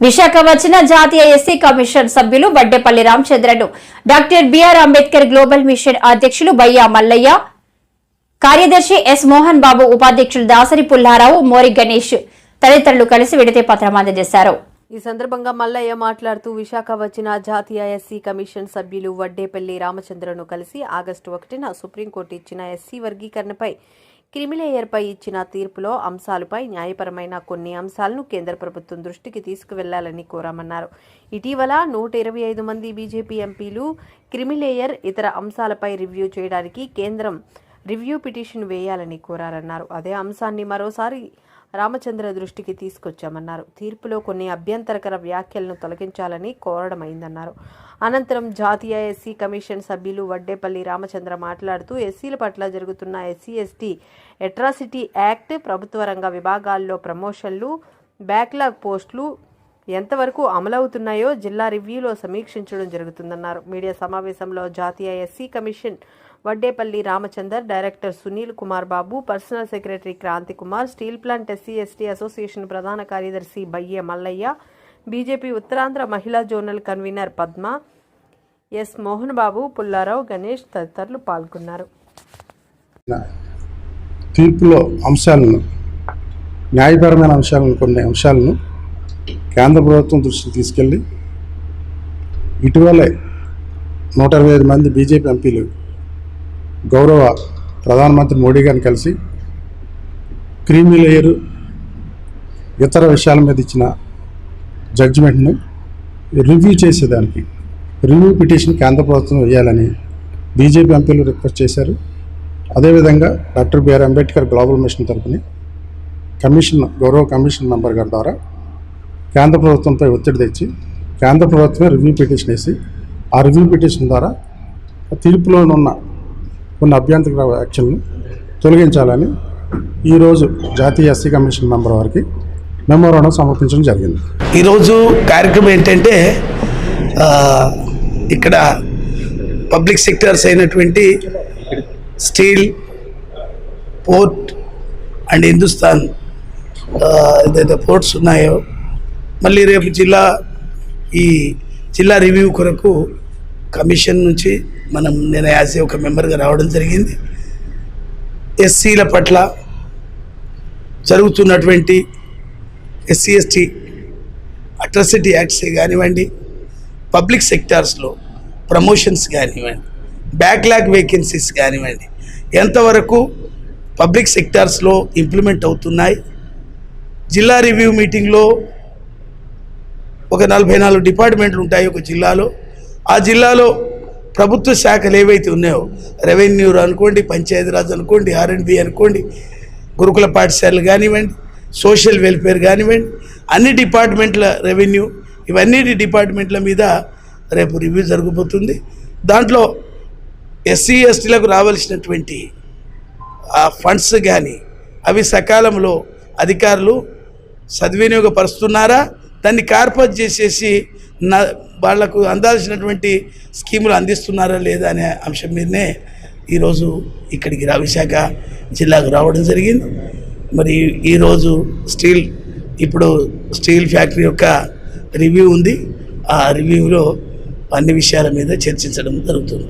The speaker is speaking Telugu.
విశాఖ వచ్చిన జాతీయ ఎస్సీ కమిషన్ సభ్యులు Vaddepalli రామచంద్రను. Doctor BR Ambedkar global mission అధ్యక్షులు బయ్యా మల్లయ్య కార్యదర్శి ఎస్ మోహన్ బాబు ఉపాధ్యక్షులు దాసరి పుల్లారావు మోరి గణేష్ తదితరులు కలిసి విడితే పత్రం అందజేశారు. ఈ సందర్భంగా మల్లయ్య మాట్లాడుతూ విశాఖ వచ్చిన జాతీయ ఎస్సీ కమిషన్ సభ్యులు వడ్డేపల్లి రామచంద్రను కలిసి ఆగస్టు ఒకటిన సుప్రీంకోర్టు ఇచ్చిన ఎస్సీ వర్గీకరణపై క్రిమిలేయర్పై ఇచ్చిన తీర్పులో అంశాలపై న్యాయపరమైన కొన్ని అంశాలను కేంద్ర ప్రభుత్వం దృష్టికి తీసుకువెళ్ళాలని కోరామన్నారు. ఇటీవల నూట ఇరవై ఐదు మంది బీజేపీ ఎంపీలు క్రిమిలేయర్ ఇతర అంశాలపై రివ్యూ చేయడానికి కేంద్రం రివ్యూ పిటిషన్ వేయాలని కోరారన్నారు. అదే అంశాన్ని మరోసారి రామచంద్ర దృష్టికి తీసుకొచ్చామన్నారు. తీర్పులో కొన్ని అభ్యంతరకర వ్యాఖ్యలను తొలగించాలని కోరడమైందన్నారు. అనంతరం జాతీయ ఎస్సీ కమిషన్ సభ్యులు వడ్డేపల్లి రామచంద్ర మాట్లాడుతూ ఎస్సీల పట్ల జరుగుతున్న ఎస్సీ ఎస్టీ అట్రాసిటీ యాక్ట్ ప్రభుత్వ రంగ విభాగాల్లో ప్రమోషన్లు బ్యాక్లాగ్ పోస్టులు ఎంతవరకు అమలవుతున్నాయో జిల్లా రివ్యూలో సమీక్షించడం జరుగుతుందన్నారు. మీడియా సమావేశంలో జాతీయ SC commission Vaddepalli Ramachandar director Sunil Kumar Babu personal secretary Kranthi Kumar steel plant SC ST association ప్రధాన కార్యదర్శి బయ్యే మల్లయ్య బీజేపీ ఉత్తరాంధ్ర మహిళా zonal convener Padma S Mohan Babu Pullarao Ganesh తదితరులు పాల్గొన్నారు. తీర్పులో అంశాలను న్యాయపరమైన అంశాలను కొన్ని అంశాలను కేంద్ర ప్రభుత్వం దృష్టికి తీసుకెళ్ళి ఇటీవలే నూట ఇరవై ఐదు మంది బీజేపీ ఎంపీలు గౌరవ ప్రధానమంత్రి మోడీ గారిని కలిసి క్రీమీ లేయర్ ఇతర విషయాల మీద ఇచ్చిన జడ్జిమెంట్ను రివ్యూ చేసేదానికి రివ్యూ పిటిషన్ కేంద్ర ప్రభుత్వం వేయాలని బీజేపీ ఎంపీలు రిక్వెస్ట్ చేశారు. అదేవిధంగా doctor BR Ambedkar global mission తరఫుని commission గౌరవ కమిషన్ మెంబర్ గారి ద్వారా కేంద్ర ప్రభుత్వంపై ఒత్తిడి తెచ్చి కేంద్ర ప్రభుత్వమే రివ్యూ పిటిషన్ వేసి ఆ రివ్యూ పిటిషన్ ద్వారా ఆ తీర్పులో ఉన్న కొన్ని అభ్యంతర వ్యాఖ్యలను తొలగించాలని ఈరోజు జాతీయ ఎస్సీ కమిషన్ మెంబర్ వారికి మెమోరాండం సమర్పించడం జరిగింది. ఈరోజు కార్యక్రమం ఏంటంటే ఇక్కడ పబ్లిక్ సెక్టర్స్ అయినటువంటి స్టీల్ పోర్ట్ అండ్ హిందుస్థాన్ ఏదైతే పోర్ట్స్ ఉన్నాయో మళ్ళీ రేపు జిల్లా ఈ జిల్లా రివ్యూ కొరకు కమిషన్ నుంచి మనం నేను యాజ్ ఒక మెంబర్గా రావడం జరిగింది. ఎస్సీల పట్ల జరుగుతున్నటువంటి ఎస్సీ ఎస్టీ అట్రాసిటీ యాక్ట్స్ కానివ్వండి పబ్లిక్ సెక్టార్స్లో ప్రమోషన్స్ కానివ్వండి బ్యాక్లాగ్ వేకెన్సీస్ కానివ్వండి ఎంతవరకు పబ్లిక్ సెక్టార్స్లో ఇంప్లిమెంట్ అవుతున్నాయి జిల్లా రివ్యూ మీటింగ్లో ఒక నలభై నాలుగు డిపార్ట్మెంట్లు ఉంటాయి ఒక జిల్లాలో. ఆ జిల్లాలో ప్రభుత్వ శాఖలు ఏవైతే ఉన్నాయో రెవెన్యూ అనుకోండి పంచాయతీరాజ్ అనుకోండి ఆర్ఎండ్బి అనుకోండి గురుకుల పాఠశాలలు కానివ్వండి సోషల్ వెల్ఫేర్ కానివ్వండి అన్ని డిపార్ట్మెంట్ల రెవెన్యూ ఇవన్నీ డిపార్ట్మెంట్ల మీద రేపు రివ్యూ జరగబోతుంది. దాంట్లో ఎస్సీ ఎస్టీలకు రావాల్సినటువంటి ఆ ఫండ్స్ కానీ అవి సకాలంలో అధికారులు సద్వినియోగపరుస్తున్నారా? దాన్ని కార్పొరేట్ చేసేసి నా వాళ్ళకు అందాల్సినటువంటి స్కీములు అందిస్తున్నారా లేదా అనే అంశం మీదనే ఈరోజు ఇక్కడికి రా విశాఖ జిల్లాకు రావడం జరిగింది. మరి ఈరోజు స్టీల్ ఇప్పుడు స్టీల్ ఫ్యాక్టరీ యొక్క రివ్యూ ఉంది. ఆ రివ్యూలో అన్ని విషయాల మీద చర్చించడం జరుగుతుంది.